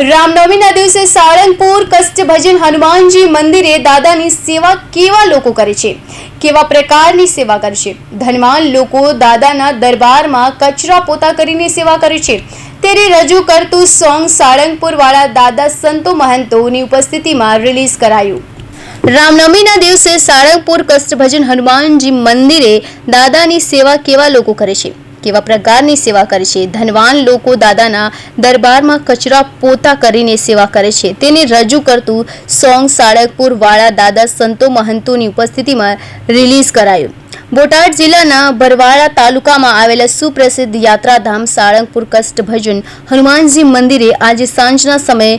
રામનવમીના દિવસે સાળંગપુર કષ્ટભજન હનુમાનજી મંદિરે દાદાની સેવા કેવા લોકો કરે છે? કેવા પ્રકારની સેવા કરે છે? ધનવાન લોકો દાદાના દરબારમાં કચરા પોતા કરીને સેવા કરે છે. ત્યારે રજૂ કરતું સોંગ સાળંગપુર વાળા દાદા સંતો મહંતોની ઉપસ્થિતિમાં રિલીઝ કરાયું. રામનવમીના દિવસે સાળંગપુર કષ્ટભજન હનુમાનજી મંદિરે દાદાની સેવા કેવા લોકો કરે છે? કેવા પ્રકારની સેવા કરે છે? ધનવાન લોકો દાદાના દરબારમાં કચરા પોતા કરીને સેવા કરે છે. તેને રજૂ કરતું સોંગ સાળંગપુર વાળા દાદા સંતો મહંતોની ઉપસ્થિતિમાં રિલીઝ કરાયું. બોટાદ જિલ્લાના ભરવાડા તાલુકામાં આવેલા સુપ્રસિદ્ધ યાત્રાધામ સાળંગપુર કષ્ટ ભજન હનુમાનજી મંદિરે આજે સાંજના સમયે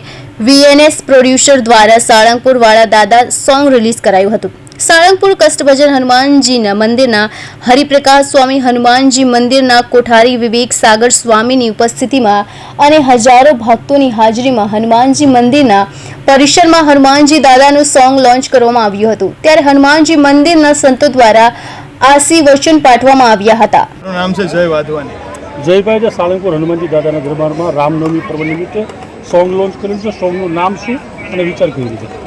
વીએનએસ પ્રોડ્યુસર દ્વારા સાળંગપુર વાળા દાદા સોંગ રિલીઝ કરાયું હતું. સાળંગપુર કષ્ટભજન હનુમાનજીના મંદિરના હરિપ્રકાશ સ્વામી હનુમાનજી મંદિરના કોઠારી વિવેક સાગર સ્વામીની ઉપસ્થિતિમાં અને હજારો ભક્તોની હાજરીમાં હનુમાનજી મંદિરના પરિસરમાં હનુમાનજી દાદાનું સોંગ લોન્ચ કરવામાં આવ્યું હતું. ત્યારે હનુમાનજી મંદિરના સંતો દ્વારા આશી વચન પાઠવામાં આવ્યા હતા. નામ છે જય વાધવાની. જયભાઈ સાળંગપુર હનુમાનજી દાદાના દરબારમાં રામનવમી પર્વ નિમિત્તે સોંગ લોન્ચ કર્યું છે. સોંગનું નામ શું અને વિચાર કેવી રીતે?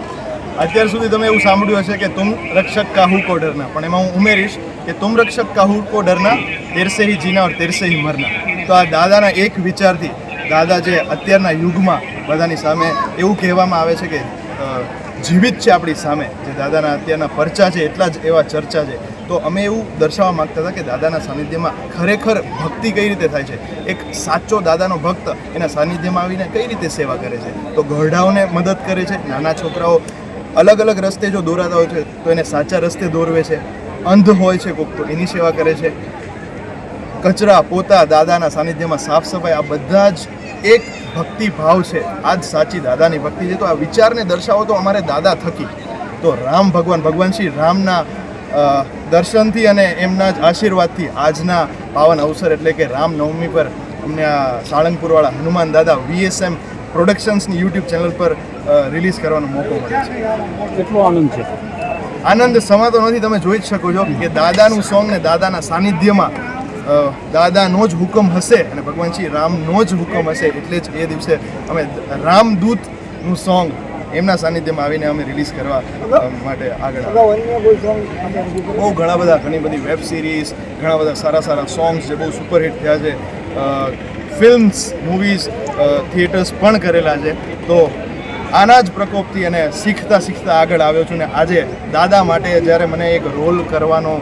અત્યાર સુધી તમે એવું સાંભળ્યું હશે કે તુમ રક્ષક કાહુ કો ડરના પણ એમાં હું ઉમેરીશ કે તુમ રક્ષક કાહુ કો ડરના તેરસે જીના ઓર તેરસે મરના. તો આ દાદાના એક વિચારથી, દાદા જે અત્યારના યુગમાં બધાની સામે એવું કહેવામાં આવે છે કે જીવિત છે આપણી સામે, જે દાદાના અત્યારના પરચા છે, એટલા જ એવા ચર્ચા છે. તો અમે એવું દર્શાવવા માંગતા હતા કે દાદાના સાનિધ્યમાં ખરેખર ભક્તિ કઈ રીતે થાય છે? એક સાચો દાદાનો ભક્ત એના સાનિધ્યમાં આવીને કઈ રીતે સેવા કરે છે? તો ગઢાઓને મદદ કરે છે, નાના છોકરાઓ અલગ અલગ રસ્તે જો દોરાતા હોય છે, તો એને સાચા રસ્તે દોરવે છે. અંધ હોય છે કોક તો, એની સેવા કરે છે. કચરા, પોતા, દાદાના સાનિધ્યમાં સાફ સફાઈ, આ બધા જ એક ભક્તિ ભાવ છે. આ જ સાચી દાદાની ભક્તિ છે. તો આ વિચારને દર્શાવો તો અમારે દાદા થકી. તો રામ ભગવાન ભગવાન શ્રી રામના દર્શનથી અને એમના જ આશીર્વાદથી આજના પાવન અવસર એટલે કે રામનવમી પર અમને આ સાળંગપુરવાળા હનુમાન દાદા વીએસએમ પ્રોડક્શન્સની યુટ્યુબ ચેનલ પર રિલીઝ કરવાનો મોકો મળે છે. કેટલો આનંદ છે? આનંદ સમાતો નથી તમે જોઈ જ શકો છો કે દાદાનું સોંગ ને દાદાના સાનિધ્યમાં દાદાનો જ હુકમ હશે અને ભગવાન શ્રી રામનો જ હુકમ હશે એટલે જ એ દિવસે અમે રામદૂતનું સોંગ એમના સાનિધ્યમાં આવીને અમે રિલીઝ કરવા માટે આગળ બહુ ઘણા બધા ઘણી બધી વેબ સિરીઝ ઘણા બધા સારા સારા સોંગ્સ જે બહુ સુપરહિટ થયા છે. ફિલ્મ્સ મૂવીઝ થિયેટર્સ પણ કરેલા છે. તો આના જ પ્રકોપથી અને શીખતા શીખતા આગળ આવ્યો છું ને આજે દાદા માટે જ્યારે મને એક રોલ કરવાનો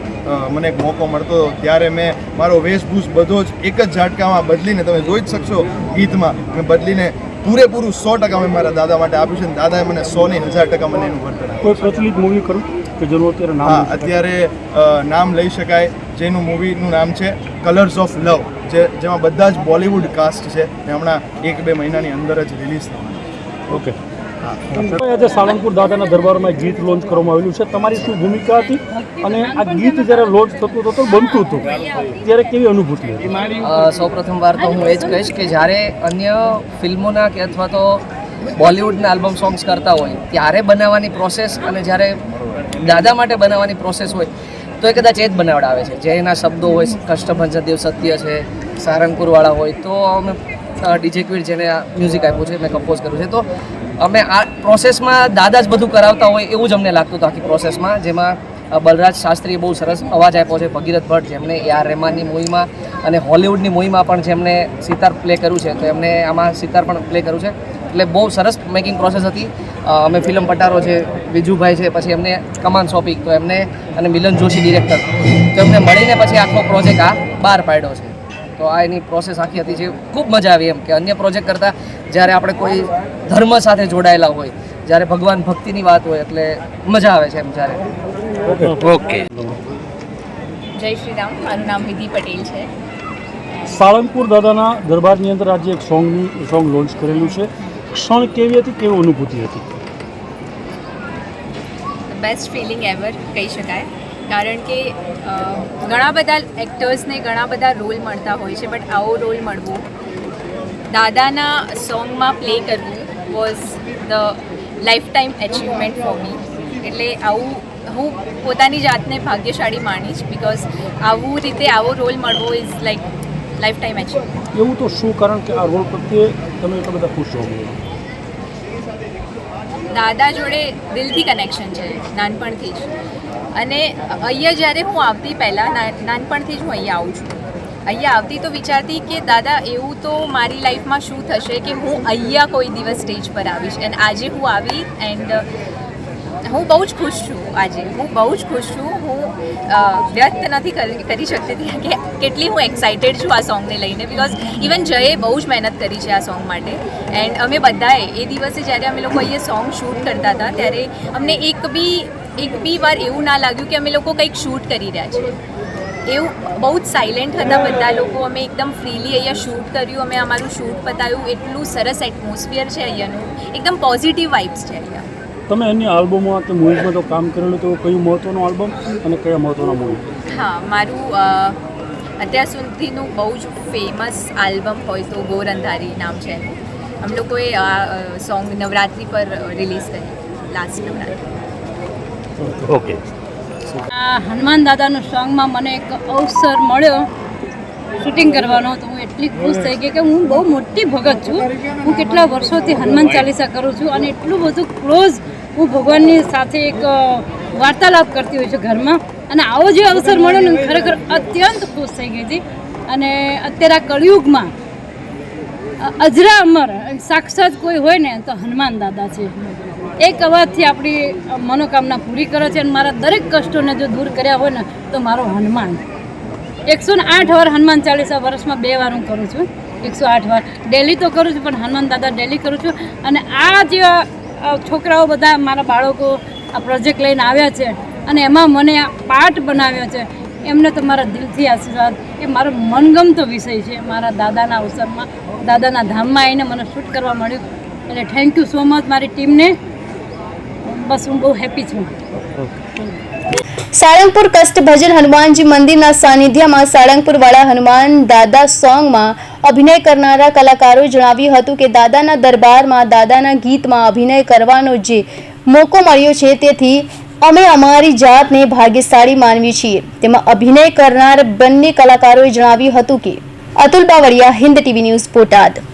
મને એક મોકો મળતો હતો, ત્યારે મેં મારો વેશભૂષ બધો જ એક જ ઝાટકામાં બદલીને તમે જોઈ જ શકશો ગીતમાં. મેં બદલીને પૂરેપૂરું સો ટકા મેં મારા દાદા માટે આપ્યું છે અને દાદાએ મને સો ને હજાર ટકા મને એનું વર્તન કોઈ પ્રચલિત મૂવી કરું કે જેનું અત્યારે હા અત્યારે નામ લઈ શકાય જેનું મૂવીનું નામ છે કલર્સ ઓફ લવ જે જેમાં બધા જ બોલિવૂડ કાસ્ટ છે એ હમણાં એક બે મહિનાની અંદર જ રિલીઝ થવાના ઓકે. આજે સાળંગપુર દાદાના દરબારમાં ગીત લોન્ચ કરવામાં આવેલું છે. તમારી શું ભૂમિકા હતી? અને આ ગીત જ્યારે લોન્ચ થતું હતું તો બનતું હતું. ત્યારે કેવી અનુભૂતિ હતી? સૌ પ્રથમ વાર તો હું એ જ કહીશ કે જ્યારે અન્ય ફિલ્મોના કે અથવા તો બોલિવૂડના આલ્બમ સોંગ્સ કરતા હોય ત્યારે બનાવવાની પ્રોસેસ અને જ્યારે દાદા માટે બનાવવાની પ્રોસેસ હોય તો એ કદાચ એ જ બનાવડાવે છે. જે એના શબ્દો હોય કષ્ટભંજન દેવ સત્ય છે, સારંગપુરવાળા હોય, તો અમે ડીજે ક્વીડ જેને મ્યુઝિક આપ્યું છે, મેં કમ્પોઝ કર્યું છે. તો અમે આ પ્રોસેસમાં દાદા જ બધું કરાવતા હોય એવું જ અમને લાગતું હતું આખી પ્રોસેસમાં જેમાં બલરાજ શાસ્ત્રીએ બહુ સરસ અવાજ આપ્યો છે, ભગીરથ ભટ્ટ જેમને, એ આર રહેમાનની મૂવીમાં અને હોલિવૂડની મૂવીમાં પણ જેમને સિતાર પ્લે કર્યું છે, તો એમને આમાં સિતાર પણ પ્લે કર્યું છે. એટલે બહુ સરસ મેકિંગ પ્રોસેસ હતી. અમે ફિલ્મ પટારો છે બીજુભાઈ છે પછી એમને કમાન સોપિક તો એમને અને મિલન જોશી ડિરેક્ટર તો એમને મળીને પછી આખો પ્રોજેક્ટ આ બહાર પાડ્યો છે. તો આ એની પ્રોસેસ આખી હતી જે ખૂબ મજા આવી એમ કે અન્ય પ્રોજેક્ટ કરતાં જ્યારે આપણે કોઈ ધર્મ સાથે જોડાયેલા હોય જ્યારે ભગવાન ભક્તિની વાત હોય એટલે મજા આવે છે એમ જ્યારે. ઓકે. જય શ્રી રામ. મારું નામ વિધિ પટેલ છે. સાળંગપુર દાદાના દરબારની અંદર આજે એક સોંગની સોંગ લોન્ચ કરેલું છે. ક્ષણ કેવી હતી કેવી અનુભૂતિ હતી? બેસ્ટ ફિલિંગ એવર કહી શકાય. કારણ કે ઘણા બધા એક્ટર્સને ઘણા બધા રોલ મળતા હોય છે બટ આવો રોલ મળવો. દાદાના સોંગમાં પ્લે કરવું was the lifetime achievement for me એટલે આવું હું પોતાની જાતને ભાગ્યશાળી માનીશ બિકોઝ આવું રીતે આવો રોલ મળવો is like life time achievement એવું તો શું કારણ કે આ રોલ પ્રત્યે તમે એટલા બધા ખુશ છો દાદા જોડે દિલથી કનેક્શન છે, નાનપણથી જ. અને અહીંયા જ્યારે હું આવતી પહેલાં નાનપણથી જ હું અહીંયા આવું છું. અહીંયા આવતી તો વિચારતી કે, દાદા, એવું તો મારી લાઈફમાં શું થશે કે હું અહીંયા કોઈ દિવસ સ્ટેજ પર આવીશ. એન્ડ આજે હું આવી એન્ડ હું બહુ જ ખુશ છું આજે. હું બહુ જ ખુશ છું. હું વ્યક્ત નથી કરી શકતી કે કેટલી હું એક્સાઇટેડ છું આ સોંગને લઈને બિકોઝ ઇવન જયે બહુ જ મહેનત કરી છે આ સોંગ માટે. એન્ડ અમે બધાએ, એ દિવસે જ્યારે અમે લોકો અહીંયા સોંગ શૂટ કરતા હતા, ત્યારે અમને એક બી એક બી વાર એવું ના લાગ્યું કે અમે લોકો કંઈક શૂટ કરી રહ્યા છીએ. એવું બહુ જ સાયલેન્ટ હતા બધા લોકો. અમે એકદમ ફ્રીલી અહીંયા શૂટ કર્યું. અમે અમારું શૂટ પતાવ્યું. એટલું સરસ એટમોસ્ફિયર છે અહીંયાનું. એકદમ પોઝિટિવ વાઇબ્સ છે અહીંયા. તમે અન્ય આલ્બમમાં કે મૂવીઝમાં તો કામ કરેલું તો કયું મહત્ત્વનું આલ્બમ અને કયા મહત્ત્વના મૂવી? હા મારું અત્યાર સુધીનું બહુ જ ફેમસ આલ્બમ હોય તો ગોર અંધારી નામ છે એનું. અમે લોકોએ આ સોંગ નવરાત્રિ પર રિલીઝ કરી લાસ્ટ નવરાત્રિ. ઓકે આ હનુમાન દાદાનું સોંગમાં મને એક અવસર મળ્યો શૂટિંગ કરવાનો. તો હું એટલી ખુશ થઈ ગઈ કે હું બહુ મોટી ભગત છું. હું કેટલા વર્ષોથી હનુમાન ચાલીસા કરું છું અને એટલું બધું ક્લોઝ હું ભગવાનની સાથે એક વાર્તાલાપ કરતી હોય છું ઘરમાં અને આવો જે અવસર મળ્યો ને ખરેખર અત્યંત ખુશ થઈ ગઈ હતી. અને અત્યારે આ કળિયુગમાં અજરા અમર સાક્ષાત કોઈ હોય ને, તો હનુમાન દાદા છે. એક અવાજથી આપણી મનોકામના પૂરી કરે છે અને મારા દરેક કષ્ટોને જો દૂર કર્યા હોય ને, તો મારો હનુમાન. એકસો ને આઠ વાર હનુમાન ચાલીસા વર્ષમાં બે વાર હું કરું છું. એકસો આઠ વાર. ડેલી તો કરું છું, પણ હનુમાન દાદા ડેલી કરું છું. અને આ જે છોકરાઓ બધા મારા બાળકો આ પ્રોજેક્ટ લઈને આવ્યા છે અને એમાં મને આ પાઠ બનાવ્યો છે. એમને તો મારા દિલથી આશીર્વાદ. એ મારો મનગમતો વિષય છે. મારા દાદાના અવસરમાં, દાદાના ધામમાં આવીને મને શૂટ કરવા મળ્યું. એટલે થેન્ક યુ સો મચ મારી ટીમને બસ હું બહુ હેપી છું. સાળંગપુર કષ્ટ ભજન હનુમાનજી મંદિરના સાનિધ્યમાં સાળંગપુરવાળા હનુમાન દાદા સોંગમાં અભિનય કરનારા કલાકારોએ જણાવ્યું હતું કે દાદાના દરબારમાં દાદાના ગીતમાં અભિનય કરવાનો જે મોકો મળ્યો છે, તેથી અમે અમારી જાતને ભાગ્યશાળી માનવી છીએ. તેમાં અભિનય કરનાર બંને કલાકારોએ જણાવ્યું હતું કે, અતુલ બાવળિયા, હિન્દ ટીવી ન્યૂઝ, બોટાદ.